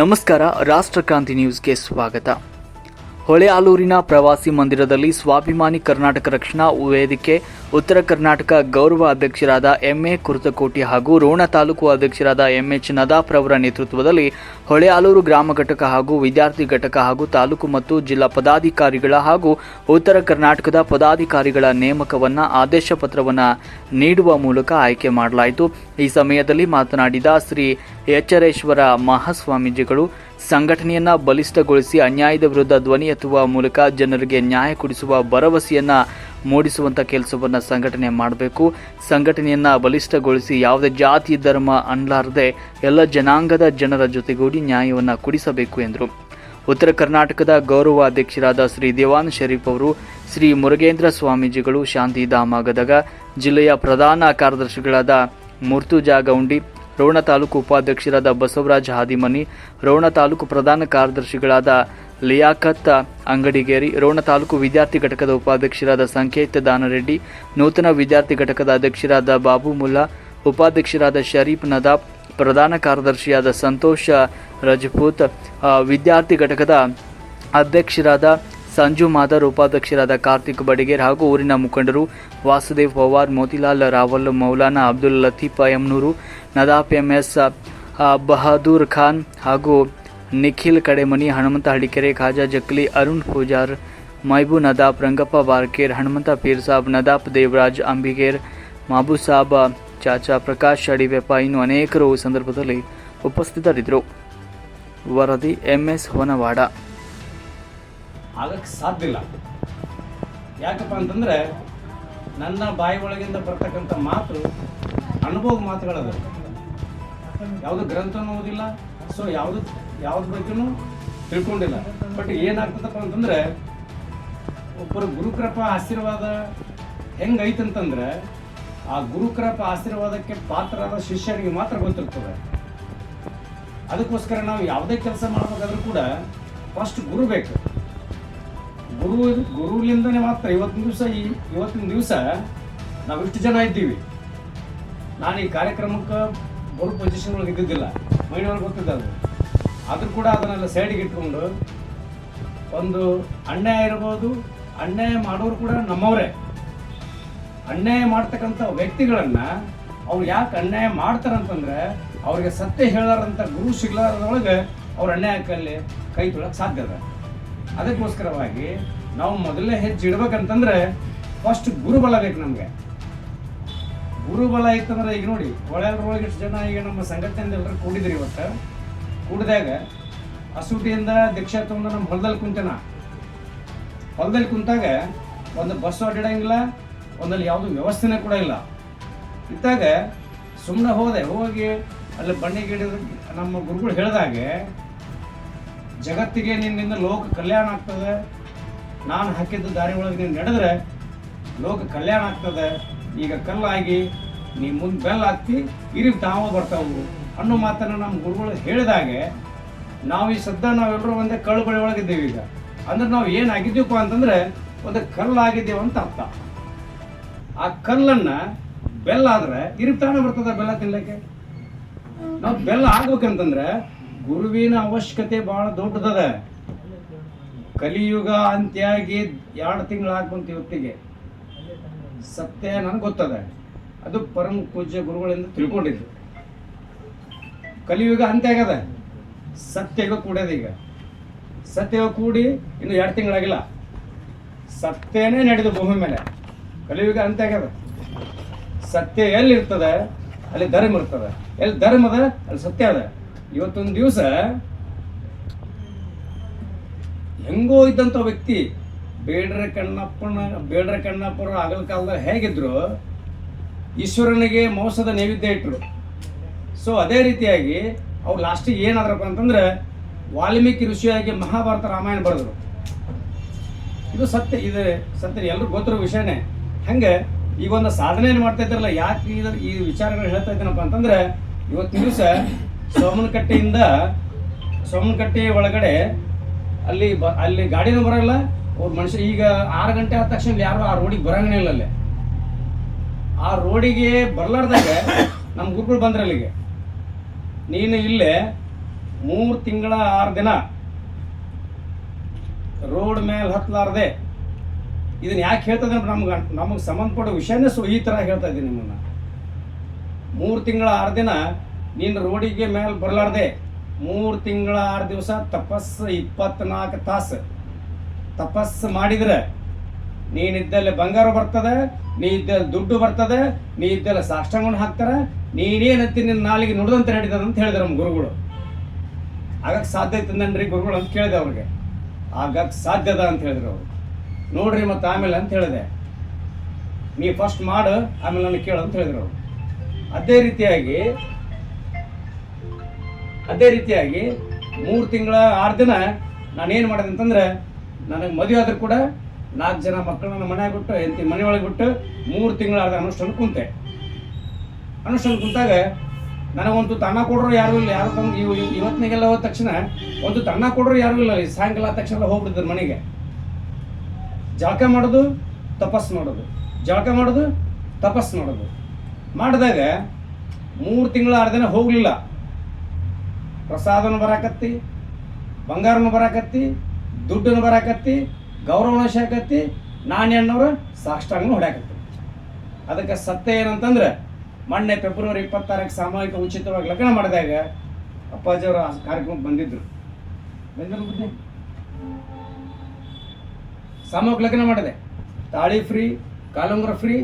ನಮಸ್ಕಾರ ರಾಷ್ಟ್ರಕ್ರಾಂತಿ ನ್ಯೂಸ್ಗೆ ಸ್ವಾಗತ. ಹೊಳೆಆಲೂರಿನ ಪ್ರವಾಸಿ ಮಂದಿರದಲ್ಲಿ ಸ್ವಾಭಿಮಾನಿ ಕರ್ನಾಟಕ ರಕ್ಷಣಾ ವೇದಿಕೆ, ಉತ್ತರ ಕರ್ನಾಟಕ ಗೌರವ ಅಧ್ಯಕ್ಷರಾದ ಎಂಎ ಕುರ್ತಕೋಟಿ ಹಾಗೂ ರೋಣ ತಾಲೂಕು ಅಧ್ಯಕ್ಷರಾದ ಎಂಎಚ್ ನದಾಫ್ ರವರ ನೇತೃತ್ವದಲ್ಲಿ ಹೊಳೆಆಲೂರು ಗ್ರಾಮ ಘಟಕ ಹಾಗೂ ವಿದ್ಯಾರ್ಥಿ ಘಟಕ ಹಾಗೂ ತಾಲೂಕು ಮತ್ತು ಜಿಲ್ಲಾ ಪದಾಧಿಕಾರಿಗಳ ಹಾಗೂ ಉತ್ತರ ಕರ್ನಾಟಕದ ಪದಾಧಿಕಾರಿಗಳ ನೇಮಕವನ್ನ ಆದೇಶ ಪತ್ರವನ್ನು ನೀಡುವ ಮೂಲಕ ಆಯ್ಕೆ ಮಾಡಲಾಯಿತು. ಈ ಸಮಯದಲ್ಲಿ ಮಾತನಾಡಿದ ಶ್ರೀ ಎಚ್ಚರೇಶ್ವರ ಮಹಾಸ್ವಾಮೀಜಿಗಳು ಸಂಘಟನೆಯನ್ನ ಬಲಿಷ್ಠಗೊಳಿಸಿ ಅನ್ಯಾಯದ ವಿರುದ್ಧ ಧ್ವನಿ ಎತ್ತುವ ಮೂಲಕ ಜನರಿಗೆ ನ್ಯಾಯ ಕೊಡಿಸುವ ಭರವಸೆಯನ್ನ ಮೂಡಿಸುವಂತ ಕೆಲಸವನ್ನ ಸಂಘಟನೆ ಮಾಡಬೇಕು. ಸಂಘಟನೆಯನ್ನ ಬಲಿಷ್ಠಗೊಳಿಸಿ ಯಾವುದೇ ಜಾತಿ, ಧರ್ಮ ಅನ್ಲಾರದೆ ಎಲ್ಲ ಜನಾಂಗದ ಜನರ ಜೊತೆಗೂಡಿ ನ್ಯಾಯವನ್ನ ಕೊಡಿಸಬೇಕು ಎಂದರು. ಉತ್ತರ ಕರ್ನಾಟಕದ ಗೌರವ ಅಧ್ಯಕ್ಷರಾದ ಶ್ರೀ ದೇವಾನ್ ಶರೀಫ್ ಅವರು, ಶ್ರೀ ಮುರುಗೇಂದ್ರ ಸ್ವಾಮೀಜಿಗಳು, ಶಾಂತಿಧಾಮ ಗದಗ ಜಿಲ್ಲೆಯ ಪ್ರಧಾನ ಕಾರ್ಯದರ್ಶಿಗಳಾದ ಮುರ್ತುಜಾ ಗೌಂಡಿ ರೋಣ ತಾಲೂಕು ಉಪಾಧ್ಯಕ್ಷರಾದ ಬಸವರಾಜ ಹಾದಿಮನಿ, ರೋಣ ತಾಲೂಕು ಪ್ರಧಾನ ಕಾರ್ಯದರ್ಶಿಗಳಾದ ಲಿಯಾಖತ್ ಅಂಗಡಿಗೇರಿ, ರೋಣ ತಾಲೂಕು ವಿದ್ಯಾರ್ಥಿ ಘಟಕದ ಉಪಾಧ್ಯಕ್ಷರಾದ ಸಂಕೇತ ದಾನರೆಡ್ಡಿ, ನೂತನ ವಿದ್ಯಾರ್ಥಿ ಘಟಕದ ಅಧ್ಯಕ್ಷರಾದ ಬಾಬು ಮುಲ್ಲಾ, ಉಪಾಧ್ಯಕ್ಷರಾದ ಶರೀಫ್ ನದಾಬ್, ಪ್ರಧಾನ ಕಾರ್ಯದರ್ಶಿಯಾದ ಸಂತೋಷ ರಜಪೂತ್ ವಿದ್ಯಾರ್ಥಿ ಘಟಕದ ಅಧ್ಯಕ್ಷರಾದ ಸಂಜು ಮಾದರ್ ಉಪಾಧ್ಯಕ್ಷರಾದ ಕಾರ್ತಿಕ್ ಬಡಿಗೇರ್ ಹಾಗೂ ಊರಿನ ಮುಖಂಡರು ವಾಸುದೇವ್ ಪವಾರ್, ಮೋತಿಲಾಲ್ ರಾವಲ್, ಮೌಲಾನಾ ಅಬ್ದುಲ್ ಲತೀಫ್ ಯಮ್ನೂರು ನದಾಫ್ ಎಂಎಸ್ ಎಸ್ ಬಹದೂರ್ ಖಾನ್ ಹಾಗೂ ನಿಖಿಲ್ ಕಡೆಮನಿ, ಹನುಮಂತ ಹಳಿಕೆರೆ ಖಾಜಾ ಜಕ್ಲಿ, ಅರುಣ್ ಪೂಜಾರ್, ಮೈಬು ನದಾಪ್ ರಂಗಪ್ಪ ಬಾರ್ಕೇರ್, ಹನುಮಂತ ಪೀರ್ ಸಾಬ್ ನದಾಪ್ ದೇವರಾಜ್, ಅಂಬಿಗೇರ್, ಮಾಬು ಸಾಬ್, ಚಾಚಾ ಪ್ರಕಾಶ್, ಅಡಿವೆಪ್ಪ ಇನ್ನು ಅನೇಕರು ಸಂದರ್ಭದಲ್ಲಿ ಉಪಸ್ಥಿತರಿದ್ದರು. ವರದಿ ಎಂಎಸ್ ಹೊನವಾಡ. ಆಗಕ್ಕೆ ಸಾಧ್ಯ ಇಲ್ಲ. ಯಾಕಪ್ಪ ಅಂತಂದ್ರೆ ನನ್ನ ಬಾಯಿ ಒಳಗಿಂದ ಬರ್ತಕ್ಕಂಥ ಮಾತು ಅನುಭವ ಮಾತುಗಳದ ಯಾವುದು ಗ್ರಂಥನೂ ಓದಿಲ್ಲ, ಸೊ ಯಾವುದು, ಯಾವ್ದು ಬಗ್ಗೆನೂ ತಿಳ್ಕೊಂಡಿಲ್ಲ. ಬಟ್ ಏನಾಗ್ತದಪ್ಪ ಅಂತಂದ್ರೆ, ಒಬ್ಬರು ಗುರುಕೃಪ ಆಶೀರ್ವಾದ ಹೆಂಗೈತಂತಂದ್ರೆ ಆ ಗುರುಕೃಪ ಆಶೀರ್ವಾದಕ್ಕೆ ಪಾತ್ರರಾದ ಶಿಷ್ಯರಿಗೆ ಮಾತ್ರ ಗೊತ್ತಿರ್ತದೆ. ಅದಕ್ಕೋಸ್ಕರ ನಾವು ಯಾವುದೇ ಕೆಲಸ ಮಾಡ್ಬೇಕಾದ್ರೂ ಕೂಡ ಫಸ್ಟ್ ಗುರು ಬೇಕು. ಗುರು, ಗುರುಲಿಂದನೇ ಮಾತ್ರ ಇವತ್ತಿನ ದಿವಸ ಈ, ಇವತ್ತಿನ ದಿವಸ ನಾವು ಇಷ್ಟು ಜನ ಇದ್ದೀವಿ. ನಾನು ಈ ಕಾರ್ಯಕ್ರಮಕ್ಕೆ ಬರೋ ಪೊಸಿಷನ್ ಒಳಗೆ ಇದ್ದಿದ್ದಿಲ್ಲ. ಮೈನವ್ರಿಗೆ ಗೊತ್ತಿದ್ದ ಅದು ಆದರೂ ಕೂಡ ಅದನ್ನೆಲ್ಲ ಸೈಡಿಗೆ ಇಟ್ಕೊಂಡು ಒಂದು ಅನ್ಯಾಯ ಇರ್ಬೋದು, ಅನ್ಯಾಯ ಮಾಡೋರು ಕೂಡ ನಮ್ಮವರೇ. ಅನ್ಯಾಯ ಮಾಡ್ತಕ್ಕಂಥ ವ್ಯಕ್ತಿಗಳನ್ನ ಅವ್ರು ಯಾಕೆ ಅನ್ಯಾಯ ಮಾಡ್ತಾರಂತಂದ್ರೆ ಅವ್ರಿಗೆ ಸತ್ಯ ಹೇಳಾರಂಥ ಗುರು ಸಿಗ್ಲಾರದೊಳಗೆ ಅವ್ರ ಅನ್ಯಾಯಕ್ಕಲ್ಲಿ ಕೈ ತೊಳಕ್ಕೆ ಸಾಧ್ಯ ಅದ. ಅದಕ್ಕೋಸ್ಕರವಾಗಿ ನಾವು ಮೊದಲನೇ ಹೆಜ್ಜೆ ಇಡ್ಬೇಕಂತಂದ್ರೆ ಫಸ್ಟ್ ಗುರುಬಲ ಬೇಕು ನಮಗೆ. ಗುರುಬಲ ಇತ್ತಂದ್ರೆ ಈಗ ನೋಡಿ ಒಳಗೆ ಎಷ್ಟು ಜನ ಈಗ ನಮ್ಮ ಸಂಘಟನೆಯಿಂದ ಎಲ್ಲರೂ ಕೂಡಿದ್ರಿ ಇವತ್ತು. ಕೂಡಿದಾಗ ಅಸೂಟಿಯಿಂದ ದೀಕ್ಷೆ ತಗೊಂಡು ನಮ್ಮ ಹೊಲದಲ್ಲಿ ಕುಂತನ. ಹೊಲದಲ್ಲಿ ಕುಂತಾಗ ಒಂದು ಬಸ್ ಅಡ್ಡಾಡಂಗಿಲ್ಲ ಒಂದಲ್ಲಿ ಯಾವುದು ವ್ಯವಸ್ಥೆನೇ ಕೂಡ ಇಲ್ಲ. ಇದ್ದಾಗ ಸುಮ್ಮನೆ ಹೋದೆ, ಹೋಗಿ ಅಲ್ಲಿ ಬಣ್ಣಿಗೆ ಹಿಡಿದು ನಮ್ಮ ಗುರುಗಳು ಹೇಳಿದಾಗೆ ಜಗತ್ತಿಗೆ ನಿನ್ನಿಂದ ಲೋಕ ಕಲ್ಯಾಣ ಆಗ್ತದೆ. ನಾನು ಹಾಕಿದ್ದ ದಾರಿ ಒಳಗೆ ನೀನು ನಡೆದ್ರೆ ಲೋಕ ಕಲ್ಯಾಣ ಆಗ್ತದೆ. ಈಗ ಕಲ್ಲಾಗಿ ನೀ ಮುಂದೆ ಬೆಲ್ಲ ಹಾಕ್ತಿ ಇರಿ ತಾವು ಬರ್ತಾವು ಅನ್ನೋ ಮಾತನ್ನು ನಮ್ಮ ಗುರುಗಳು ಹೇಳಿದಾಗೆ ನಾವು ಈ ಸದ್ದ ನಾವೆಲ್ಲರೂ ಒಂದೇ ಕಳ್ಳು ಬಳಿ ಒಳಗಿದ್ದೇವೆ ಈಗ. ಅಂದ್ರೆ ನಾವು ಏನಾಗಿದ್ದೀವಪ್ಪ ಅಂತಂದ್ರೆ ಒಂದು ಕಲ್ಲಾಗಿದ್ದೇವೆ ಅಂತ ಅರ್ಥ. ಆ ಕಲ್ಲನ್ನ ಬೆಲ್ಲ ಆದ್ರೆ ಇರಿ ತಾನೇ ಬರ್ತದೆ ಬೆಲ್ಲ ತಿನ್ನಲಿಕ್ಕೆ ನಾವು ಬೆಲ್ಲ ಆಗ್ಬೇಕಂತಂದ್ರೆ ಗುರುವಿನ ಅವಶ್ಯಕತೆ ಬಹಳ ದೊಡ್ಡದದ. ಕಲಿಯುಗ ಅಂತ್ಯಾಗಿ ಎರಡು ತಿಂಗಳು ಇವತ್ತಿಗೆ. ಸತ್ಯ ನನಗೆ ಗೊತ್ತದ. ಅದು ಪರಮ ಪೂಜ್ಯ ಗುರುಗಳಿಂದ ತಿಳ್ಕೊಂಡಿದ್ದು. ಕಲಿಯುಗ ಅಂತ್ಯ ಆಗ್ಯದ. ಸತ್ಯಗ ಈಗ. ಸತ್ಯಗ ಕೂಡಿ ಇನ್ನು ಎರಡು ತಿಂಗಳಾಗಿಲ್ಲ ಸತ್ಯನೇ ನಡೆದು ಭೂಮಿ ಮೇಲೆ. ಕಲಿಯುಗ ಅಂತ್ಯ ಆಗ್ಯದ. ಸತ್ಯ ಎಲ್ಲಿರ್ತದೆ? ಅಲ್ಲಿ ಧರ್ಮ ಇರ್ತದೆ. ಎಲ್ಲಿ ಧರ್ಮ ಅದ ಅಲ್ಲಿ ಸತ್ಯ ಅದ. ಇವತ್ತೊಂದು ದಿವಸ ಹೆಂಗೋ ಇದ್ದಂಥ ವ್ಯಕ್ತಿ ಬೇಡ್ರ ಕಣ್ಣಪ್ಪನ, ಬೇಡ್ರ ಕಣ್ಣಪ್ಪರು ಆಗಲ ಕಾಲದಾಗ ಹೇಗಿದ್ರು ಈಶ್ವರನಿಗೆ ಮೋಸದ ನೈವೇದ್ಯ ಇಟ್ಟರು ಸೊ ಅದೇ ರೀತಿಯಾಗಿ ಅವ್ರು ಲಾಸ್ಟಿಗೆ ಏನಾದ್ರಪ್ಪ ಅಂತಂದ್ರೆ ವಾಲ್ಮೀಕಿ ಋಷಿಯಾಗಿ ಮಹಾಭಾರತ ರಾಮಾಯಣ ಬರೆದ್ರು. ಇದು ಸತ್ಯ ಇದು ಸತ್ಯ ಎಲ್ಲರೂ ಗೊತ್ತಿರೋ ವಿಷಯನೇ. ಹಂಗೆ ಈಗ ಒಂದು ಸಾಧನೆಯನ್ನು ಮಾಡ್ತಾ ಇದ್ದಾರಲ್ಲ, ಯಾಕೆ ಈ ವಿಚಾರಗಳು ಹೇಳ್ತಾ ಇದ್ದೀನಪ್ಪ ಅಂತಂದ್ರೆ ಇವತ್ತಿನ ದಿವಸ ಸೋಮನಕಟ್ಟೆಯಿಂದ ಸೋಮನಕಟ್ಟೆ ಒಳಗಡೆ ಅಲ್ಲಿ ಬ, ಅಲ್ಲಿ ಗಾಡಿನೂ ಬರಲ್ಲ, ಅವ್ರ ಮನುಷ್ಯ ಈಗ ಆರು ಗಂಟೆ ಆದ ತಕ್ಷಣ ಯಾರು ಆ ರೋಡಿಗೆ ಬರಂಗನೇ ಇಲ್ಲ ಅಲ್ಲಿ. ಆ ರೋಡಿಗೆ ಬರ್ಲಾರ್ದಾಗ ನಮ್ಮ ಗುರುಗಳು ಬಂದ್ರೆ ಅಲ್ಲಿಗೆ. ನೀನು ಇಲ್ಲೇ ಮೂರು ತಿಂಗಳ ಆರು ದಿನ ರೋಡ್ ಮೇಲೆ ಹತ್ತಲಾರ್ದೆ ಇದನ್ನ ಯಾಕೆ ಹೇಳ್ತದೆ ನಮ್ಗೆ ನಮಗೆ ಸಂಬಂಧಪಟ್ಟ ವಿಷಯನೇ ಸೊ ಈ ಥರ ಹೇಳ್ತಾ ಇದ್ದೀನಿ ನಿಮ್ಮನ್ನ. ಮೂರು ತಿಂಗಳ ಆರು ದಿನ ನೀನು ರೋಡಿಗೆ ಮೇಲೆ ಬರಲಾರ್ದೆ ಮೂರು ತಿಂಗಳ ಆರು ದಿವಸ ತಪಸ್ಸು ಇಪ್ಪತ್ನಾಲ್ಕು ತಾಸು. ತಪಸ್ಸು ಮಾಡಿದ್ರೆ ನೀನಿದ್ದಲ್ಲಿ ಬಂಗಾರ ಬರ್ತದೆ ನೀ ಇದ್ದಲ್ಲಿ ದುಡ್ಡು ಬರ್ತದೆ ನೀ ಇದ್ದಲ್ಲಿ ಸಾಷ್ಟಾಂಗವನ್ನು ಹಾಕ್ತಾರೆ ನೀನೇನಂತಿ ನಿನ್ನ ನಾಲಿಗೆ ನುಡಿದಂತೆ ನಡೀತದೆ ಅಂತ ಹೇಳಿದ್ರು ನಮ್ಮ ಗುರುಗಳು. ಆಗಕ್ಕೆ ಸಾಧ್ಯ ಐತಂದನ್ರಿ ಗುರುಗಳು ಅಂತ ಕೇಳಿದೆ ಅವ್ರಿಗೆ. ಆಗಕ್ಕೆ ಸಾಧ್ಯದ ಅಂತ ಹೇಳಿದ್ರು ಅವರು. ನೋಡ್ರಿ ಮತ್ತು ಆಮೇಲೆ ಅಂತ ಹೇಳಿದೆ. ನೀ ಫಸ್ಟ್ ಮಾಡು, ಆಮೇಲೆ ನನಗೆ ಕೇಳು ಅಂತ ಹೇಳಿದ್ರು ಅವರು. ಅದೇ ರೀತಿಯಾಗಿ ಅದೇ ರೀತಿಯಾಗಿ ಮೂರು ತಿಂಗಳ, ಆರು ದಿನ ನಾನೇನು ಮಾಡಿದೆ ಅಂತಂದ್ರೆ, ನನಗೆ ಮದುವೆ ಆದರೂ ಕೂಡ ನಾಲ್ಕು ಜನ ಮಕ್ಕಳನ್ನ ಮನೆಯಾಗ ಬಿಟ್ಟು, ಹೆಂಡತಿ ಮನೆಯೊಳಗೆ ಬಿಟ್ಟು ಮೂರು ತಿಂಗಳ ಆದ ಅನುಷ್ಠಾನ ಕುಂತೆ. ಅನುಷ್ಠಾನ ಕುಂತಾಗ ನನಗೊಂದು ತಣ್ಣ ಕೊಡೋರು ಯಾರು ಇಲ್ಲ, ಯಾರು ತಂದು ಇವು ಇವ್- ಇವತ್ತಿನಾಗೆಲ್ಲ ಹೋದ ತಕ್ಷಣ ಒಂದು ತಣ್ಣ ಕೊಡೋರು ಯಾರು ಇಲ್ಲ ಸಾಯಂಕಾಲ ಆದ ತಕ್ಷಣ ಹೋಗ್ಬಿಟ್ಟಿದ್ರು ಮನೆಗೆ. ಜಳಕ ಮಾಡೋದು, ತಪಸ್ ಮಾಡೋದು. ಜಳಕ ಮಾಡೋದು, ತಪಸ್ ಮಾಡೋದು. ಮಾಡಿದಾಗ ಮೂರು ತಿಂಗಳ, ಆರು ದಿನ ಹೋಗಲಿಲ್ಲ. ಪ್ರಸಾದನು ಬರಾಕತ್ತಿ, ಬಂಗಾರನು ಬರಾಕತ್ತಿ ದುಡ್ಡನ್ನು ಬರಾಕತ್ತಿ, ಗೌರವನ ಶಾಕತ್ತಿ ನಾಣ್ಯಣ್ಣವ್ರ ಸಾಷ್ಟಾಂಗನು ಹೊಡ್ಯಾಕತ್ತಿ. ಅದಕ್ಕೆ ಸತ್ಯ ಏನಂತಂದ್ರೆ, ಮೊನ್ನೆ ಫೆಬ್ರವರಿ ಇಪ್ಪತ್ತಾರಕ್ಕೆ ಸಾಮೂಹಿಕ ಉಚಿತವಾಗಿ ಲಗ್ನ ಮಾಡಿದಾಗ ಅಪ್ಪಾಜಿಯವರು ಆ ಕಾರ್ಯಕ್ರಮಕ್ಕೆ ಬಂದಿದ್ರು. ಬುದ್ಧಿ? ಸಾಮೂಹಿಕ ಲಗ್ನ ಮಾಡಿದೆ. ತಾಳಿ ಫ್ರೀ, ಕಾಲುಂಗ್ರ ಫ್ರೀ,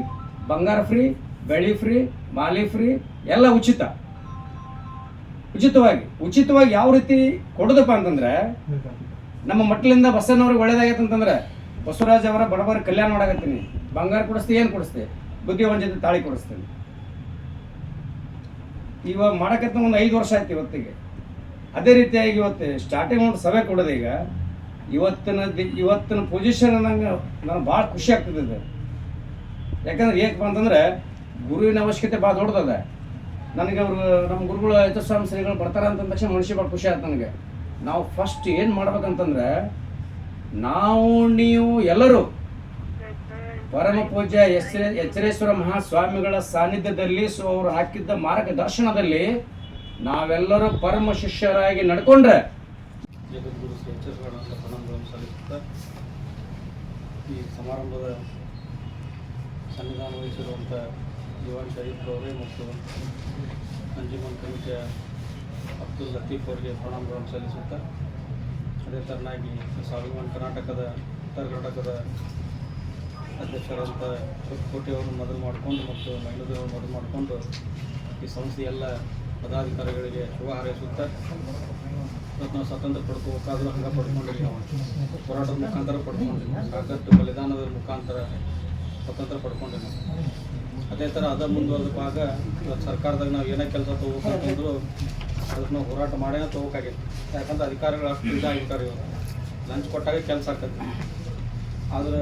ಬಂಗಾರ ಫ್ರೀ, ಬೆಳ್ಳಿ ಫ್ರೀ, ಮಾಲಿ ಫ್ರೀ, ಎಲ್ಲ ಉಚಿತ. ಉಚಿತವಾಗಿ ಉಚಿತವಾಗಿ ಯಾವ ರೀತಿ ಕೊಡೋದಪ್ಪ ಅಂತಂದ್ರೆ, ನಮ್ಮ ಮಟ್ಲಿಂದ ಬಸ್ಸನ್ನವ್ರಿಗೆ ಒಳ್ಳೇದಾಗೈತೆ ಅಂತಂದ್ರೆ, ಬಸವರಾಜ್ ಅವರ ಬಡವರ ಕಲ್ಯಾಣ ಮಾಡಾಕತ್ತೀನಿ. ಬಂಗಾರ ಕೊಡಿಸ್ತೀನಿ ಏನು ಕೊಡಿಸ್ತೀನಿ ಬುದ್ಧಿ ಜೊತೆ ತಾಳಿ ಕೊಡಿಸ್ತೀನಿ. ಇವಾಗ ಮಾಡಕತ್ತ ಒಂದು ಐದು ವರ್ಷ ಆಯ್ತು ಇವತ್ತಿಗೆ. ಅದೇ ರೀತಿಯಾಗಿ ಇವತ್ತು ಸ್ಟಾರ್ಟಿಂಗ್ ಒಂದು ಸಭೆ ಕೊಡೋದು ಈಗ. ಇವತ್ತಿನ ಇವತ್ತಿನ ಪೊಸಿಷನ್ ನಂಗೆ ನನಗೆ ಭಾಳ ಖುಷಿ ಆಗ್ತದೆ ಯಾಕಂದ್ರೆ ಏಕಪ್ಪ ಅಂತಂದ್ರೆ ಗುರುವಿನ ಅವಶ್ಯಕತೆ ಭಾಳ ದೊಡ್ಡದದ. ನನಗೆ ಅವರು, ನಮ್ಮ ಗುರುಗಳು ಯಥಸ್ವಾಮಿ ಶ್ರೀಗಳು ಬರ್ತಾರ ಅಂತ ಅಂದ ತಕ್ಷಣ ಮನುಷ್ಯ ಭಾಳ ಖುಷಿ ಆಯ್ತು ನನಗೆ. ನಾವು ಫಸ್ಟ್ ಏನು ಮಾಡ್ಬೇಕಂತಂದ್ರೆ, ನಾವು, ನೀವು ಎಲ್ಲರೂ ಪರಮ ಪೂಜ್ಯ ಎಸ್ ಎಚ್ಚರೇಶ್ವರ ಮಹಾಸ್ವಾಮಿಗಳ ಸಾನ್ನಿಧ್ಯದಲ್ಲಿ ಸೊ ಅವರು ಹಾಕಿದ್ದ ಮಾರ್ಗದರ್ಶನದಲ್ಲಿ ನಾವೆಲ್ಲರೂ ಪರಮ ಶಿಷ್ಯರಾಗಿ ನಡ್ಕೊಂಡ್ರೆ. ಸಮಾರಂಭದ ಸನ್ನಿಧಾನ ದಿವಾನ್ ಶರೀಫ್ ಅವರೇ ಮತ್ತು ಅಂಜುಮನ್ ಕಮಿಟಿಯ ಅಬ್ದುಲ್ ಲತೀಫ್ ಅವರಿಗೆ ಪ್ರಣಾಮಗಳನ್ನು ಸಲ್ಲಿಸುತ್ತಾ ಅದೇ ಥರನಾಗಿ ಸ್ವಾಭಿಮಾನ್ ಕರ್ನಾಟಕದ ಉತ್ತರ ಕರ್ನಾಟಕದ ಅಧ್ಯಕ್ಷರಾದಂಥ ಕೋಟೆಯವರು ಮೊದಲು ಮಾಡಿಕೊಂಡು ಮತ್ತು ಮಹಿಳೆಯವರನ್ನು ಮೊದಲು ಮಾಡಿಕೊಂಡು ಈ ಸಂಸ್ಥೆಯ ಎಲ್ಲ ಪದಾಧಿಕಾರಿಗಳಿಗೆ ಶುಭ ಹಾರೈಸುತ್ತಾ ಇವತ್ತು ನಾವು ಸ್ವಾತಂತ್ರ್ಯ ಪಡ್ಕೋಬೇಕಾದ್ರೂ ಹಂಗೆ ಪಡ್ಕೊಂಡಿರಿ ನಾವು ಹೋರಾಟದ ಮುಖಾಂತರ ಪಡ್ಕೊಂಡಿಲ್ಲ. ಸಾಕಷ್ಟು ಬಲಿದಾನದ ಮುಖಾಂತರ ಸ್ವಾತಂತ್ರ್ಯ ಪಡ್ಕೊಂಡಿರಿ ಅದೇ ಥರ ಅದ ಮುಂದುವರೆದ ಭಾಗ, ಇವತ್ತು ಸರ್ಕಾರದಾಗ ನಾವು ಏನೇ ಕೆಲಸ ತೊಗೋಬೇಕಂತಂದ್ರು ಅದಕ್ಕೆ ನಾವು ಹೋರಾಟ ಮಾಡೇ ತೊಗೋಕಾಗೈತಿ. ಯಾಕಂದ್ರೆ ಅಧಿಕಾರಿಗಳು ಅಷ್ಟು ಇದಾಗಿರ್ತಾರೆ ಇವರು ಲಂಚ್ ಕೊಟ್ಟಾಗ ಕೆಲಸ ಆಗ್ತದೆ ಆದ್ರೆ